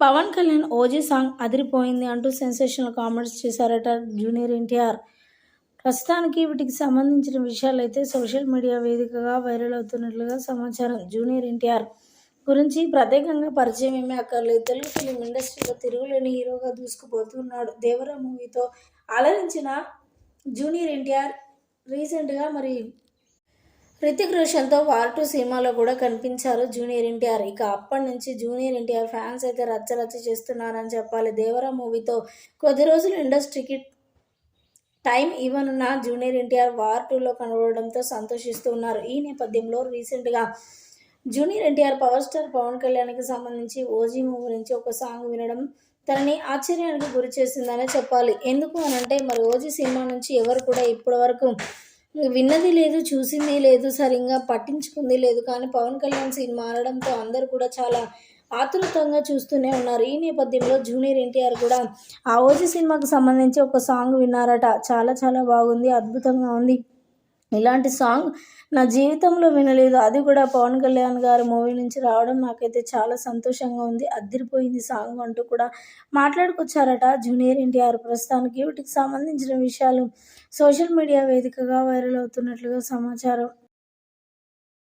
Pawan Kalyan OG song అదిరిపోయింది అంటూ sensational comments చేశారట జూనియర్ ఎన్టీఆర్. ప్రస్తుతానికి వీటికి సంబంధించిన విషయాలు అయితే సోషల్ మీడియా వేదికగా వైరల్ అవుతున్నట్లుగా సమాచారం జూనియర్ ఎన్టీఆర్. గురించి ప్రత్యేకంగా పరిచయం ఏమీ అక్కర్లేదు. తెలుగు ఫిలిం ఇండస్ట్రీలో తిరుగులేని హీరోగా దూసుకుపోతున్నాడు. దేవరా మూవీతో అలరించిన జూనియర్ ఎన్టీఆర్ రీసెంట్గా మరి రితిక్ రోషన్తో వార్ టూ సినిమాలో కూడా కనిపించారు జూనియర్ ఎన్టీఆర్. ఇక అప్పటి నుంచి జూనియర్ ఎన్టీఆర్ ఫ్యాన్స్ అయితే రచ్చ రచ్చ చేస్తున్నారని చెప్పాలి. దేవరా మూవీతో కొద్ది రోజులు ఇండస్ట్రీకి టైం ఇవ్వనున్న జూనియర్ ఎన్టీఆర్ వార్ టూలో కనబడడంతో సంతోషిస్తూ ఉన్నారు. ఈ నేపథ్యంలో రీసెంట్గా junior NTR power star Pawan కళ్యాణ్కి సంబంధించి ఓజీ మూవీ నుంచి ఒక సాంగ్ వినడం తనని ఆశ్చర్యానికి గురి చేసిందనే చెప్పాలి. ఎందుకు అనంటే మరి ఓజీ సినిమా నుంచి ఎవరు కూడా ఇప్పటి వరకు విన్నది లేదు చూసింది లేదు సరిగ్గా పట్టించుకుంది లేదు కానీ పవన్ కళ్యాణ్ సినిమా ఆడడంతో అందరూ కూడా చాలా ఆతృతంగా చూస్తూనే ఉన్నారు. ఈ నేపథ్యంలో జూనియర్ ఎన్టీఆర్ కూడా ఆ ఓజీ సినిమాకు సంబంధించి ఒక సాంగ్ విన్నారట. చాలా చాలా బాగుంది అద్భుతంగా ఉంది. ఇలాంటి సాంగ్ నా జీవితంలో వినలేదు. అది కూడా పవన్ కళ్యాణ్ గారి మూవీ నుంచి రావడం నాకైతే చాలా సంతోషంగా ఉంది. అద్దరిపోయింది సాంగ్ అంటూ కూడా మాట్లాడుకొచ్చారట జూనియర్ ఎన్టీఆర్. ప్రస్తుతానికి వీటికి సంబంధించిన విషయాలు సోషల్ మీడియా వేదికగా వైరల్ అవుతున్నట్లుగా సమాచారం.